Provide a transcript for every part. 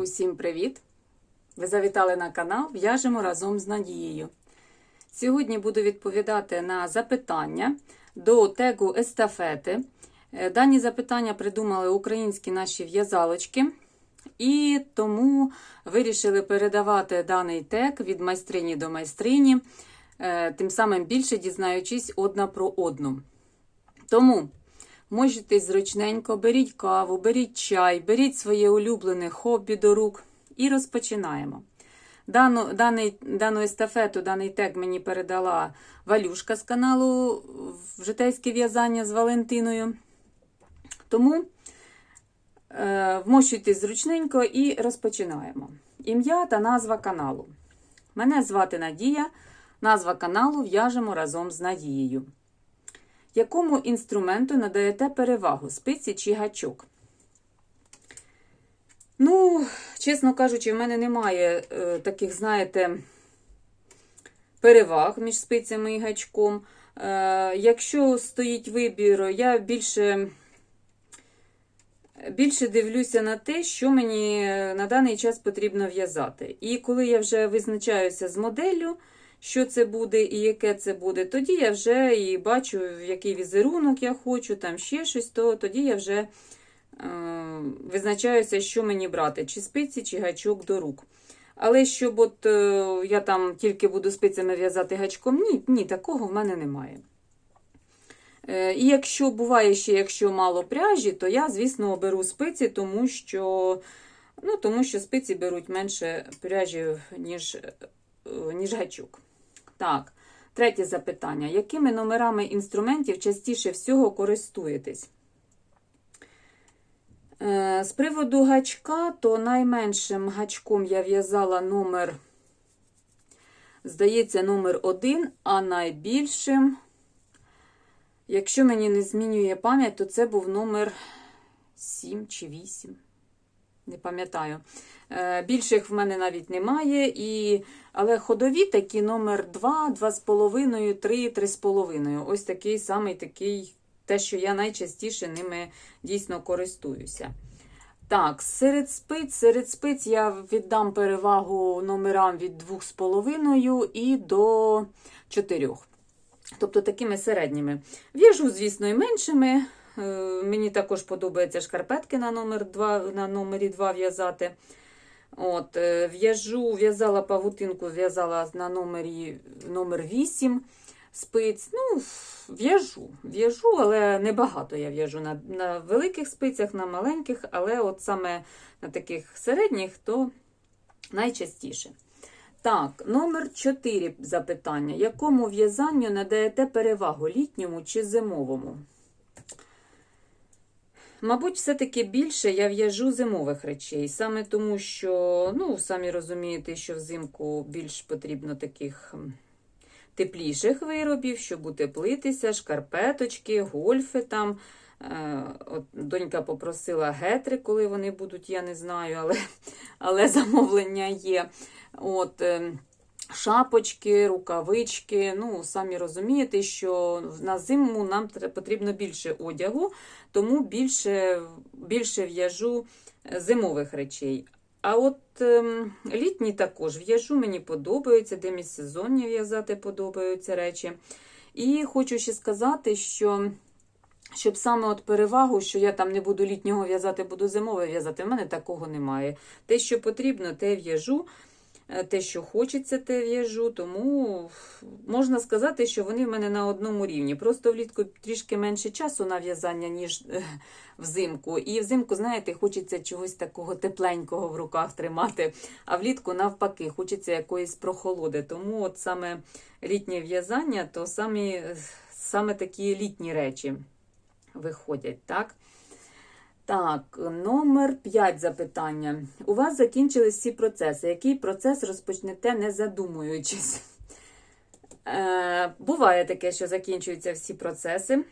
Усім привіт! Ви завітали на канал В'яжемо разом з Надією. Сьогодні буду відповідати на запитання до тегу естафети. Е, Дані запитання придумали українські наші в'язалочки, і тому вирішили передавати даний тег від майстрині до майстрині, е, тим самим більше дізнаючись одна про одну. Тому можете зручненько, беріть каву, беріть чай, беріть своє улюблене хобі до рук і розпочинаємо. Дану, даний, дану естафету, даний тег мені передала Валюшка з каналу Житейське в'язання з Валентиною. Тому е, вмощуйтесь зручненько і розпочинаємо. Ім'я та назва каналу. Мене звати Надія. Назва каналу В'яжемо разом з Надією. Якому інструменту надаєте перевагу спиці чи гачок? Ну, чесно кажучи, в мене немає е, таких, знаєте, переваг між спицями і гачком. Е, якщо стоїть вибір, я більше, більше дивлюся на те, що мені на даний час потрібно в'язати. І коли я вже визначаюся з моделлю, що це буде і яке це буде, тоді я вже і бачу, який візерунок я хочу, там ще щось, то тоді я вже е, визначаюся, що мені брати, чи спиці, чи гачок до рук. Але щоб от е, я там тільки буду спицями в'язати гачком, ні, ні, такого в мене немає. Е, і якщо буває ще, якщо мало пряжі, то я, звісно, беру спиці, тому що, ну, тому що спиці беруть менше пряжі, ніж, е, ніж гачок. Так, третє запитання. Якими номерами інструментів частіше всього користуєтесь? Е, З приводу гачка, то найменшим гачком я в'язала номер, здається, номер 1, а найбільшим, якщо мені не змінює пам'ять, то це був номер 7 чи 8. Не пам'ятаю. Е, Більших в мене навіть немає. І... Але ходові такі номер 2, 2,5, 3, 3,5. Ось такий самий такий, те, що я найчастіше ними дійсно користуюся. Так, серед спиць, серед спиць я віддам перевагу номерам від 2,5 і до 4. Тобто такими середніми. В'яжу, звісно, і меншими. Е, Мені також подобається шкарпетки на номер 2, на номері 2 в'язати. От, е, В'яжу, в'язала павутинку, в'язала на номері номер 8 спиць. Ну, В'яжу, в'яжу, але небагато я в'яжу на на великих спицях, на маленьких, але от саме на таких середніх, то найчастіше. Так, номер 4 запитання. Якому в'язанню надаєте перевагу літньому чи зимовому? Мабуть, все-таки більше я в'яжу зимових речей. Саме тому, що, ну, самі розумієте, що взимку більш потрібно таких тепліших виробів, щоб утеплитися, шкарпеточки, гольфи там. От Донька попросила гетри, коли вони будуть, я не знаю, але але замовлення є. От, Шапочки, рукавички. Ну, самі розумієте, що на зиму нам потрібно більше одягу, тому більше більше в'яжу зимових речей. А от ем, літні також в'яжу, мені подобаються, демісезонні в'язати подобаються речі. І хочу ще сказати, що. Щоб саме от перевагу, що я там не буду літнього в'язати, буду зимове в'язати, в мене такого немає. Те, що потрібно, те в'яжу, те, що хочеться, те в'яжу. Тому можна сказати, що вони в мене на одному рівні. Просто влітку трішки менше часу на в'язання, ніж взимку. І взимку, знаєте, хочеться чогось такого тепленького в руках тримати. А влітку, навпаки, хочеться якоїсь прохолоди. Тому от саме літнє в'язання, то самі, саме такі літні речі виходять, так? Так, номер 5 запитання. У вас закінчились всі процеси. Який процес розпочнете, не задумуючись? Е, Буває таке, що закінчуються всі процеси.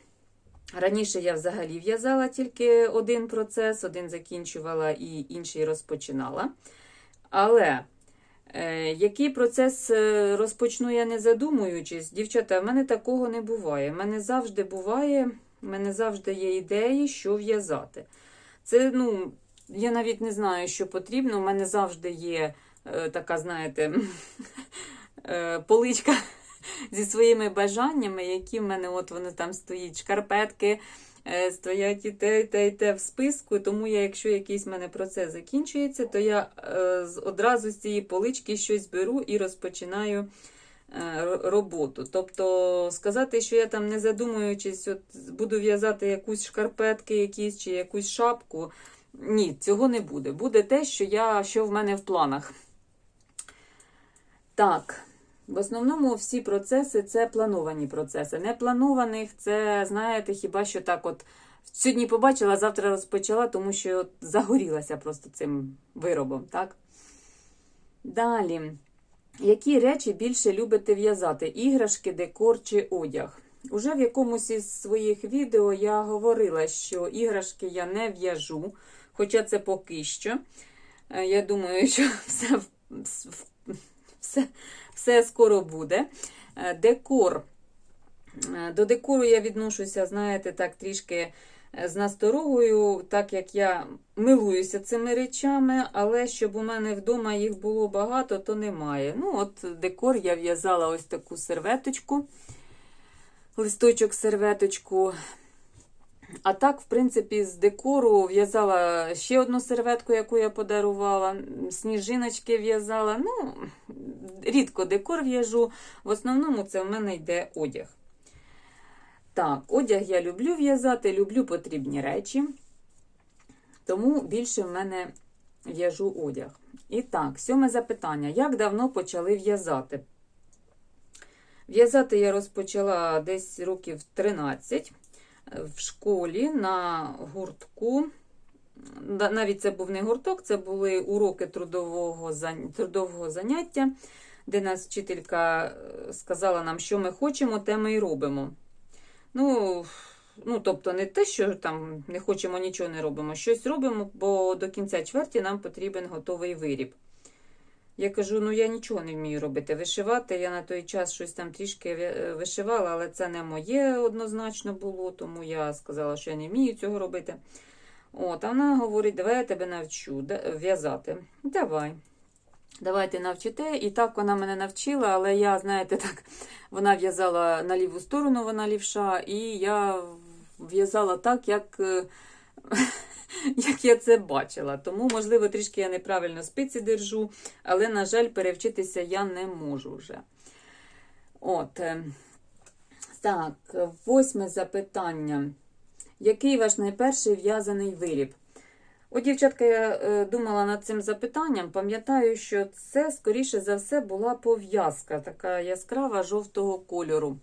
Раніше я взагалі в'язала тільки один процес, один закінчувала і інший розпочинала. Але е, який процес розпочну я не задумуючись, дівчата, в мене такого не буває. В мене завжди буває, в мене завжди є ідеї, що в'язати. Це, ну, я навіть не знаю, що потрібно. У мене завжди є е, така, знаєте, е, поличка зі своїми бажаннями, які в мене от вони там стоять, шкарпетки. е, Стоять і те, і те, і те в списку, тому я, якщо якийсь в мене процес закінчується, то я е, одразу з цієї полички щось беру і розпочинаю роботу. Тобто сказати, що я там не задумуючись, от буду в'язати якусь шкарпетки якісь чи якусь шапку. Ні, цього не буде. Буде те, що, я, що в мене в планах. Так, в основному всі процеси це плановані процеси. Непланованих це, знаєте, хіба що так от сьогодні побачила, завтра розпочала, тому що загорілася просто цим виробом. так? Далі. Які речі більше любите в'язати? Іграшки, декор чи одяг? Уже в якомусь із своїх відео я говорила, що іграшки я не в'яжу, хоча це поки що. Е, Я думаю, що все, все, все скоро буде. Е, Декор. Е, До декору я відношуся, знаєте, так трішки з насторогою, так як я милуюся цими речами, але щоб у мене вдома їх було багато, то немає. Ну, от декор я в'язала ось таку серветочку, листочок серветочку. А так, в принципі, з декору в'язала ще одну серветку, яку я подарувала. Сніжиночки в'язала. Ну, рідко декор в'яжу. В основному це в мене йде одяг. Так, одяг я люблю в'язати, люблю потрібні речі. Тому більше в мене в'яжу одяг. І так, сьоме запитання. Як давно почали в'язати? В'язати я розпочала десь років 13 в школі на гуртку. Навіть це був не гурток, це були уроки трудового, трудового заняття, де нас вчителька е, сказала нам, що ми хочемо, те ми і робимо. Ну, ну, тобто не те, що там не хочемо, нічого не робимо. Щось робимо, бо до кінця чверті нам потрібен готовий виріб. Я кажу, ну я нічого не вмію робити. Вишивати. Я на той час щось там трішки вишивала, але це не моє однозначно було, тому я сказала, що я не вмію цього робити. От, а вона говорить, давай я тебе навчу в'язати. Давай. Давайте навчите. І так вона мене навчила, але я, знаєте, так, вона в'язала на ліву сторону, вона лівша, і я в'язала так, як, е, як я це бачила. Тому, можливо, трішки я неправильно спиці держу, але, на жаль, перевчитися я не можу вже. От. е, Так, восьме запитання. Який ваш найперший в'язаний виріб? От, дівчатка, я е, думала над цим запитанням. Пам'ятаю, що це, скоріше за все, була пов'язка, така яскрава жовтого кольору.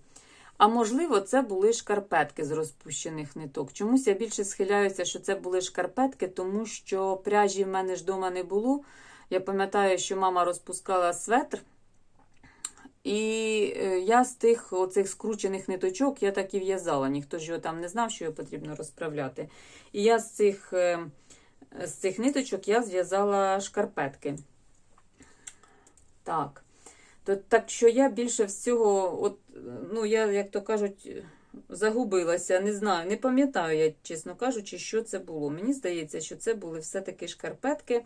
А можливо, це були шкарпетки з розпущених ниток. Чомусь я більше схиляюся, що це були шкарпетки, тому що пряжі в мене ж вдома не було. Я пам'ятаю, що мама розпускала светр. І е, я з тих оцих скручених ниточок я так і в'язала. Ніхто ж його там не знав, що його потрібно розправляти. І я з цих, е, з цих ниточок я зв'язала шкарпетки. Так. То, так що я більше всього, от, ну, я, як то кажуть, загубилася, не знаю, не пам'ятаю, я, чесно кажучи, що це було. Мені здається, що це були все-таки шкарпетки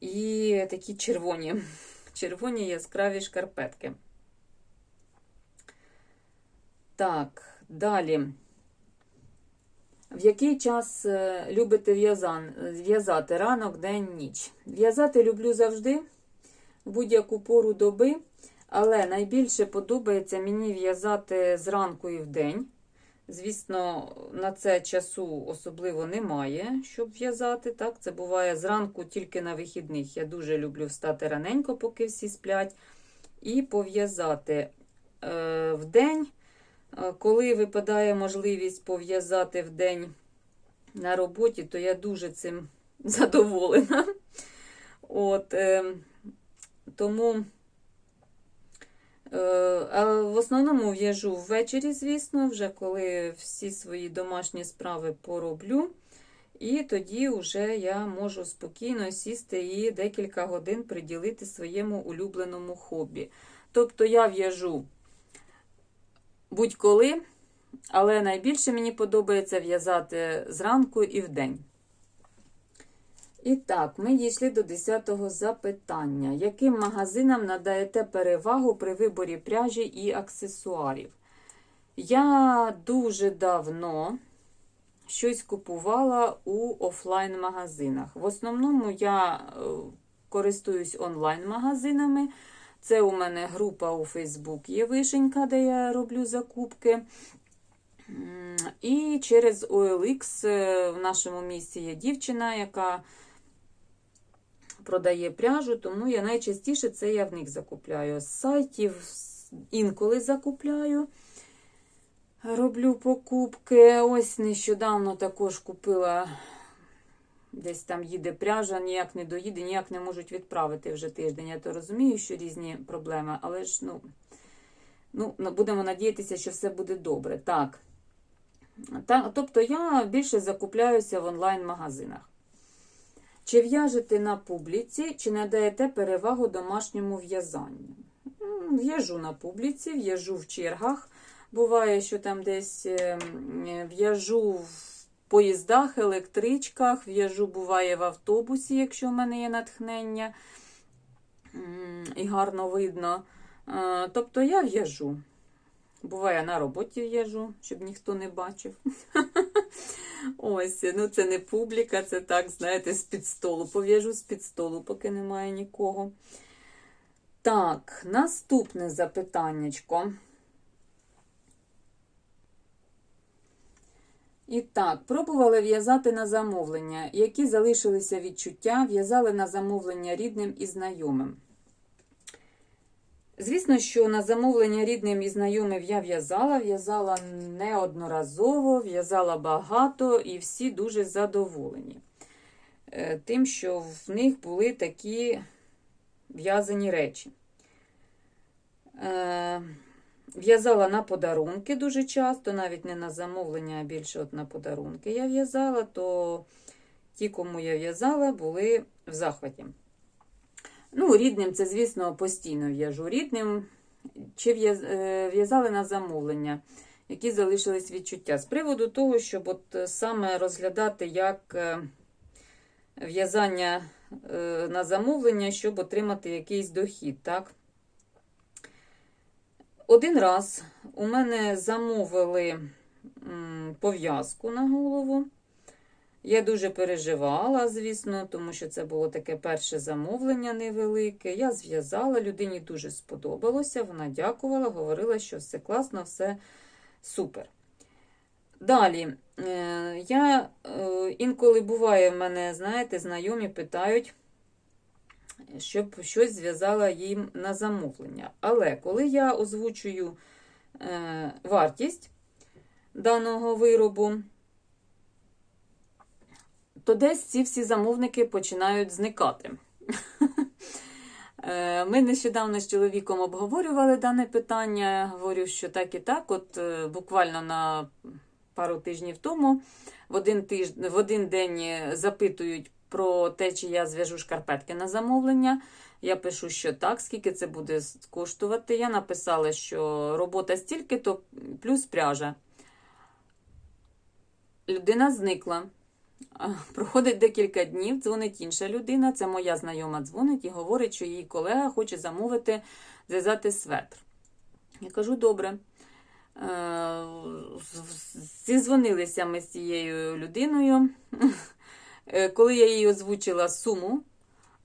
і такі червоні, червоні яскраві шкарпетки. Так, далі. В який час е, любите в'язати? Ранок, день, ніч? В'язати люблю завжди, в будь-яку пору доби, але найбільше подобається мені в'язати зранку і вдень. Звісно, на це часу особливо немає, щоб в'язати. Так, Це буває зранку тільки на вихідних. Я дуже люблю встати раненько, поки всі сплять, і пов'язати е, вдень. Коли випадає можливість пов'язати вдень на роботі, то я дуже цим задоволена. От, е, тому е, в основному в'яжу ввечері, звісно, вже коли всі свої домашні справи пороблю. І тоді вже я можу спокійно сісти і декілька годин приділити своєму улюбленому хобі. Тобто я в'яжу будь-коли, але найбільше мені подобається в'язати зранку і вдень. І так, ми дійшли до 10-го запитання. Яким магазинам надаєте перевагу при виборі пряжі і аксесуарів? Я дуже давно щось купувала у офлайн-магазинах. В основному я е, користуюсь онлайн-магазинами. Це у мене група у Facebook є вишенька, де я роблю закупки. І через OLX е, в нашому місті є дівчина, яка продає пряжу, тому я найчастіше це я в них закупляю. З сайтів інколи закупляю. Роблю покупки. Ось нещодавно також купила. Десь там їде пряжа, ніяк не доїде, ніяк не можуть відправити вже тиждень. Я то розумію, що різні проблеми, але ж ну, ну будемо надіятися, що все буде добре. Так. Та, тобто я більше закупляюся в онлайн-магазинах. Чи в'яжете на публіці, чи надаєте перевагу домашньому в'язанню? В'яжу на публіці, в'яжу в чергах. Буває, що там десь е, в'яжу в поїздах, електричках, в'яжу буває в автобусі, якщо в мене є натхнення і гарно видно. Е, Тобто я в'яжу. Буває на роботі в'яжу, щоб ніхто не бачив. Ось, ну це не публіка, це так, знаєте, з-під столу. Пов'яжу з-під столу, поки немає нікого. Так, наступне запитаннячко. І так, пробували в'язати на замовлення. Які залишилися відчуття, в'язали на замовлення рідним і знайомим. Звісно, що на замовлення рідним і знайомим я в'язала, в'язала неодноразово, в'язала багато і всі дуже задоволені. Е, Тим, що в них були такі в'язані речі. В'язала на подарунки дуже часто, навіть не на замовлення, а більше от на подарунки я в'язала, то ті, кому я в'язала, були в захваті. Ну, рідним це, звісно, постійно в'яжу. Рідним чи е, в'язали на замовлення, які залишились відчуття. З приводу того, щоб от саме розглядати як е, в'язання е, на замовлення, щоб отримати якийсь дохід. так? Один раз у мене замовили пов'язку на голову. Я дуже переживала, звісно, тому що це було таке перше замовлення невелике. Я зв'язала, людині дуже сподобалося. Вона дякувала, говорила, що все класно, все супер. Далі, е, я е, інколи буває в мене, знаєте, знайомі питають, щоб щось зв'язала їм на замовлення. Але коли я озвучую е, вартість даного виробу, то десь ці всі замовники починають зникати. Е, Ми нещодавно з чоловіком обговорювали дане питання. Говорю, що так і так. От е, буквально на пару тижнів тому в один, тиж... в один день запитують про те, чи я зв'яжу шкарпетки на замовлення. Я пишу, що так, скільки це буде коштувати. Я написала, що робота стільки, то плюс пряжа. Людина зникла. Проходить декілька днів, дзвонить інша людина, це моя знайома дзвонить і говорить, що її колега хоче замовити зв'язати светр. Я кажу, добре. Е, Зізвонилися ми з цією людиною. Е, Коли я їй озвучила суму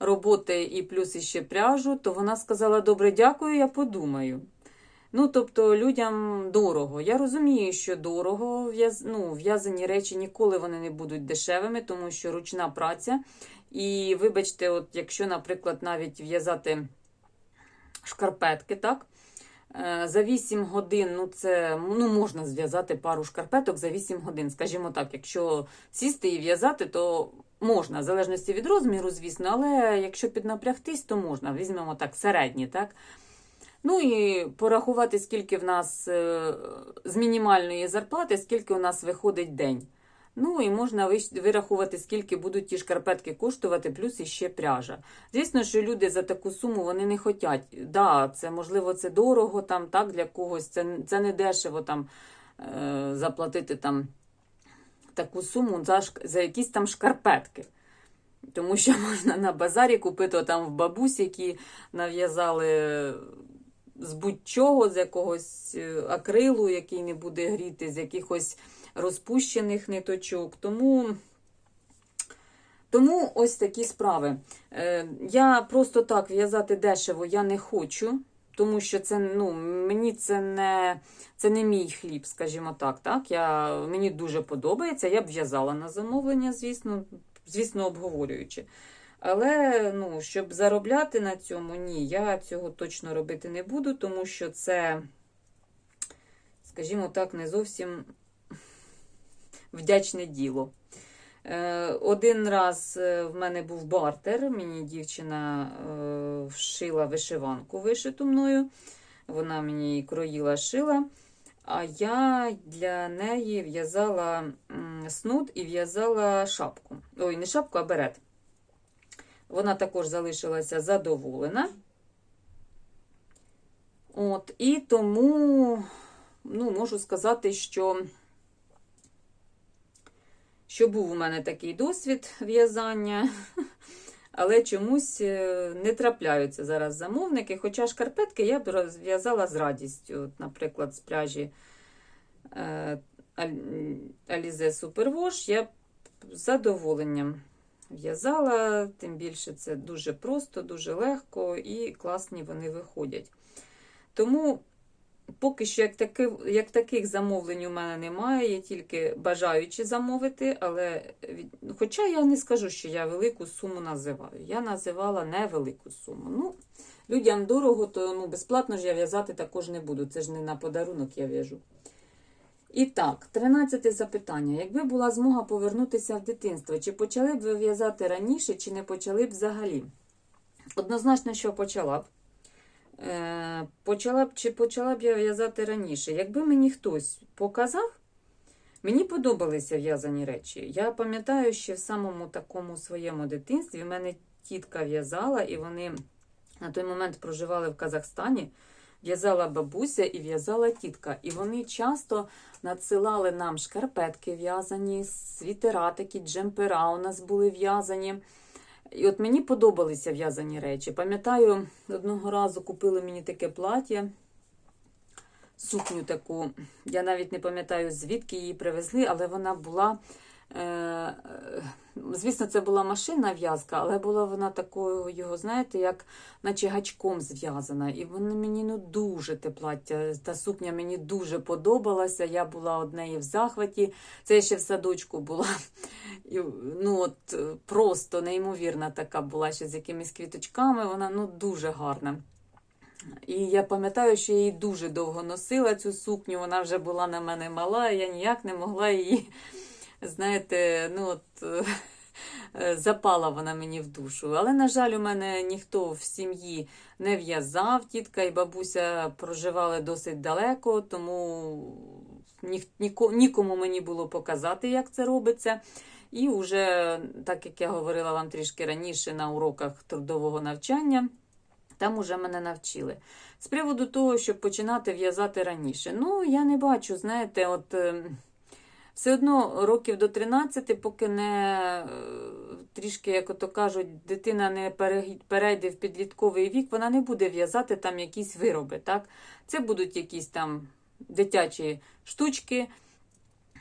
роботи і плюс іще пряжу, то вона сказала: Добре, дякую, я подумаю. Ну, тобто людям дорого. Я розумію, що дорого ну, в'язані речі ніколи вони не будуть дешевими, тому що ручна праця. І вибачте, от якщо, наприклад, навіть в'язати шкарпетки, так? Е, За 8 годин, ну це ну, можна зв'язати пару шкарпеток за 8 годин. Скажімо так, якщо сісти і в'язати, то можна, в залежності від розміру, звісно, але якщо піднапрягтись, то можна. Візьмемо так, середні, так? Ну і порахувати, скільки в нас е, з мінімальної зарплати, скільки у нас виходить день. Ну і можна вирахувати, скільки будуть ті шкарпетки коштувати, плюс іще пряжа. Звісно, що люди за таку суму вони не хочуть. Да, це можливо це дорого там, так, для когось, це, це не дешево там е, заплатити там таку суму за, за якісь там шкарпетки. Тому що можна на базарі купити там в бабусь, які нав'язали з будь-чого, з якогось е, акрилу, який не буде гріти, з якихось розпущених ниточок. Тому, тому ось такі справи. Е, Я просто так в'язати дешево я не хочу, тому що це ну, мені це не, це не мій хліб, скажімо так. так? Я, мені дуже подобається. Я б в'язала на замовлення, звісно, звісно, обговорюючи. Але ну, щоб заробляти на цьому, ні, я цього точно робити не буду, тому що це, скажімо так, не зовсім вдячне діло. Е, Один раз е, в мене був бартер, мені дівчина е, вшила вишиванку вишиту мною. Вона мені кроїла, шила. А я для неї в'язала снуд і в'язала шапку. Ой, не шапку, а берет. Вона також залишилася задоволена. От, і тому, ну, можу сказати, що, що був у мене такий досвід в'язання, але чомусь е, не трапляються зараз замовники. Хоча шкарпетки я б зв'язала з радістю. От, наприклад, з пряжі е, Alize Superwash я б з задоволенням в'язала, тим більше це дуже просто, дуже легко і класні вони виходять. Тому поки що як, таки, як таких замовлень у мене немає, є тільки бажаючі замовити, але хоча я не скажу, що я велику суму називаю. Я називала невелику суму. Ну, людям дорого, то ну, безплатно ж я в'язати також не буду. Це ж не на подарунок я в'яжу. І так, тринадцяте запитання. Якби була змога повернутися в дитинство, чи почали б ви в'язати раніше, чи не почали б взагалі? Однозначно, що почала б. Е, почала б чи почала б я в'язати раніше? Якби мені хтось показав, мені подобалися в'язані речі. Я пам'ятаю, що в самому такому своєму дитинстві в мене тітка в'язала, і вони на той момент проживали в Казахстані. В'язала бабуся і в'язала тітка. І вони часто надсилали нам шкарпетки в'язані, світера, такі джемпера у нас були в'язані. І от мені подобалися в'язані речі. Пам'ятаю, одного разу купили мені таке плаття, сукню таку. Я навіть не пам'ятаю, звідки її привезли, але вона була. Е, е, звісно, це була машинна в'язка, але була вона такою, його, знаєте, як наче гачком зв'язана. І воно мені ну, дуже те плаття. Та сукня мені дуже подобалася. Я була однеї в захваті. Це ще в садочку була. І, ну, от, е, просто неймовірна така була ще з якимись квіточками. Вона ну, дуже гарна. І я пам'ятаю, що я її дуже довго носила, цю сукню. Вона вже була на мене мала, і я ніяк не могла її, знаєте, ну от. е, Запала вона мені в душу. Але, на жаль, у мене ніхто в сім'ї не в'язав. Тітка і бабуся проживали досить далеко, тому ні, ніко- нікому мені було показати, як це робиться. І вже, так як я говорила вам трішки раніше на уроках трудового навчання, там уже мене навчили. З приводу того, щоб починати в'язати раніше. Ну, я не бачу, знаєте, от ем, все одно років до 13, поки не е, трішки, як ото кажуть, дитина не перейде в підлітковий вік, вона не буде в'язати там якісь вироби. Так? Це будуть якісь там дитячі штучки,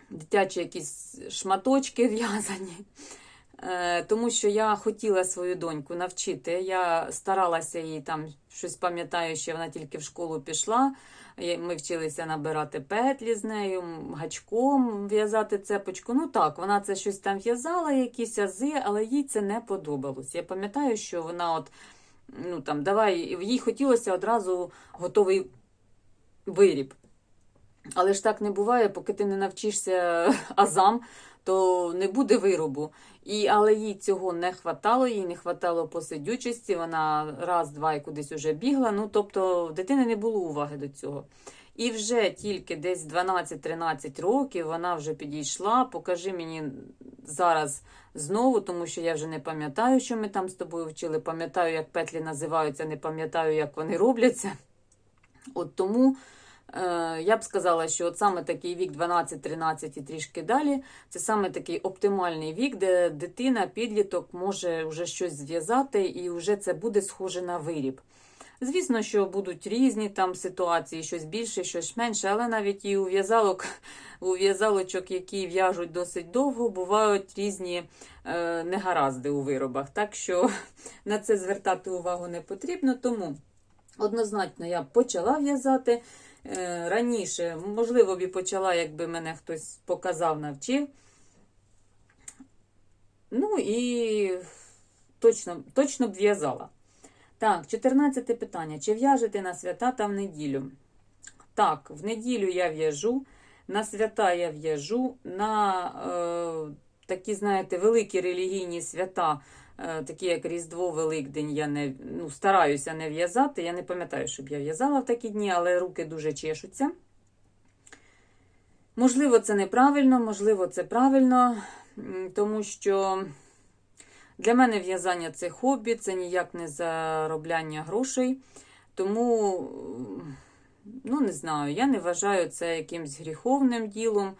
дитячі якісь шматочки в'язані. Е, Тому що я хотіла свою доньку навчити. Я старалася їй там щось пам'ятаю, що вона тільки в школу пішла. Є- Ми вчилися набирати петлі з нею, гачком в'язати цепочку. Ну так, вона це щось там в'язала, якісь ази, але їй це не подобалось. Я пам'ятаю, що вона от, ну там, давай, їй хотілося одразу готовий виріб. Але ж так не буває, поки ти не навчишся азам, то не буде виробу. І, але їй цього не хватало, їй не хватало посидючості, вона раз-два і кудись уже бігла. Ну, тобто, дитини не було уваги до цього. І вже тільки десь 12-13 років вона вже підійшла. Покажи мені зараз знову, тому що я вже не пам'ятаю, що ми там з тобою вчили. Пам'ятаю, як петлі називаються, не пам'ятаю, як вони робляться. От тому Я б сказала, що от саме такий вік 12-13 і трішки далі, це саме такий оптимальний вік, де дитина, підліток може вже щось зв'язати, і вже це буде схоже на виріб. Звісно, що будуть різні там ситуації, щось більше, щось менше, але навіть і у в'язалок, у в'язалочок, які в'яжуть досить довго, бувають різні е, негаразди у виробах. Так що на це звертати увагу не потрібно. Тому однозначно я почала в'язати. Е, раніше, можливо, б і почала, якби мене хтось показав, навчив. Ну і точно, точно б в'язала. Так, 14 питання. Чи в'яжете на свята та в неділю? Так, в неділю я в'яжу, на свята я в'яжу, на е, такі, знаєте, великі релігійні свята, такі як Різдво, Великдень, я не ну, стараюся не в'язати. Я не пам'ятаю, щоб я в'язала в такі дні, але руки дуже чешуться. Можливо, це неправильно, можливо, це правильно, тому що для мене в'язання це хобі, це ніяк не заробляння грошей. Тому, ну не знаю, я не вважаю це якимсь гріховним ділом.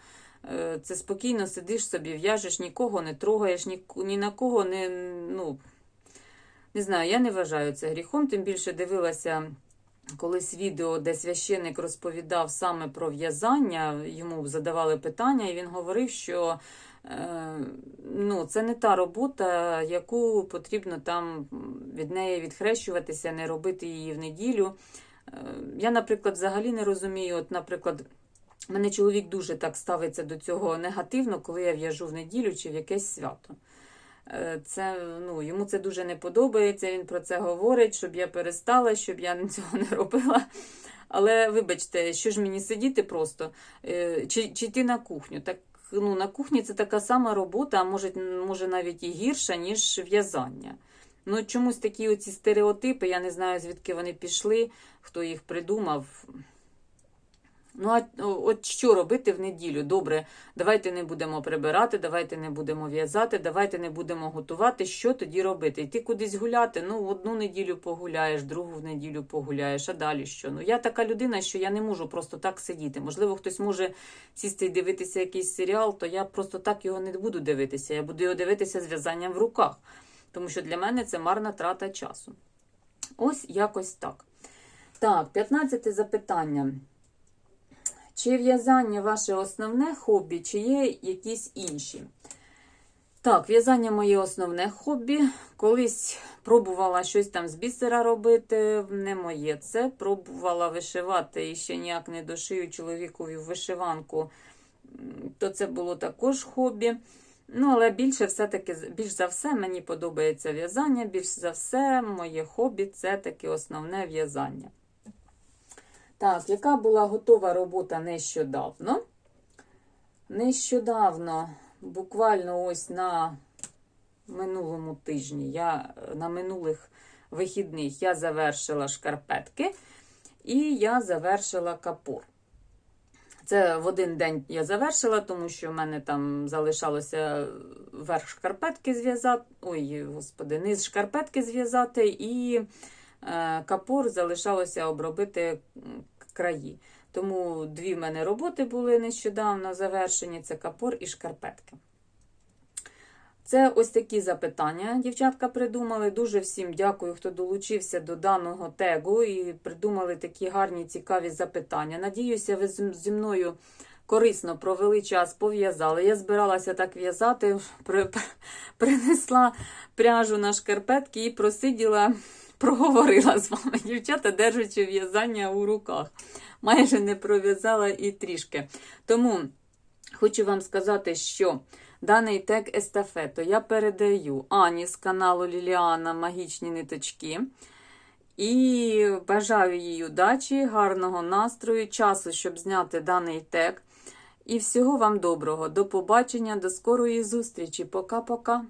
Е, Це спокійно сидиш собі, в'яжеш, нікого не трогаєш, ні, ні на кого не. Ну, не знаю, я не вважаю це гріхом, тим більше дивилася колись відео, де священник розповідав саме про в'язання, йому задавали питання, і він говорив, що е, ну, це не та робота, яку потрібно там від неї відхрещуватися, не робити її в неділю. Е, Я, наприклад, взагалі не розумію, от, наприклад. Мене чоловік дуже так ставиться до цього негативно, коли я в'яжу в неділю чи в якесь свято. Е, Це, ну, йому це дуже не подобається, він про це говорить, щоб я перестала, щоб я цього не робила. Але вибачте, що ж мені сидіти просто, Е, чи, чи йти на кухню? Так, ну, на кухні це така сама робота, а може, може навіть і гірша, ніж в'язання. Ну, чомусь такі оці стереотипи, я не знаю, звідки вони пішли, хто їх придумав. Ну, а от що робити в неділю? Добре, давайте не будемо прибирати, давайте не будемо в'язати, давайте не будемо готувати. Що тоді робити? Йти кудись гуляти? Ну, одну неділю погуляєш, другу в неділю погуляєш, а далі що? Ну, я така людина, що я не можу просто так сидіти. Можливо, хтось може сісти і дивитися якийсь серіал, то я просто так його не буду дивитися. Я буду його дивитися з в'язанням в руках. Тому що для мене це марна трата часу. Ось якось так. Так, 15 запитання. Чи в'язання ваше основне хобі, чи є якісь інші? Так, в'язання моє основне хобі. Колись пробувала щось там з бісера робити, не моє це. Пробувала вишивати і ще ніяк не дошию чоловікові вишиванку, то це було також хобі. Ну, але більше все-таки, більш за все, мені подобається в'язання. Більш за все, моє хобі це таки основне в'язання. Так, яка була готова робота нещодавно? Нещодавно, буквально ось на минулому тижні, я на минулих вихідних я завершила шкарпетки і я завершила капор. Це в один день я завершила, тому що в мене там залишалося верх шкарпетки зв'язати. Ой, господи, низ шкарпетки зв'язати, і капор залишалося обробити краї. Тому дві в мене роботи були нещодавно завершені: це капор і шкарпетки. Це ось такі запитання дівчатка придумали. Дуже всім дякую, хто долучився до даного тегу і придумали такі гарні, цікаві запитання. Надіюся, ви зі мною корисно провели час, пов'язали. Я збиралася так в'язати, при- принесла пряжу на шкарпетки і просиділа, проговорила з вами, дівчата, держачи в'язання у руках. Майже не пров'язала і трішки. Тому хочу вам сказати, що. Даний тег естафету я передаю Ані з каналу Ліліана Магічні ниточки. І бажаю їй удачі, гарного настрою, часу, щоб зняти даний тег. І всього вам доброго. До побачення, до скорої зустрічі. Пока-пока.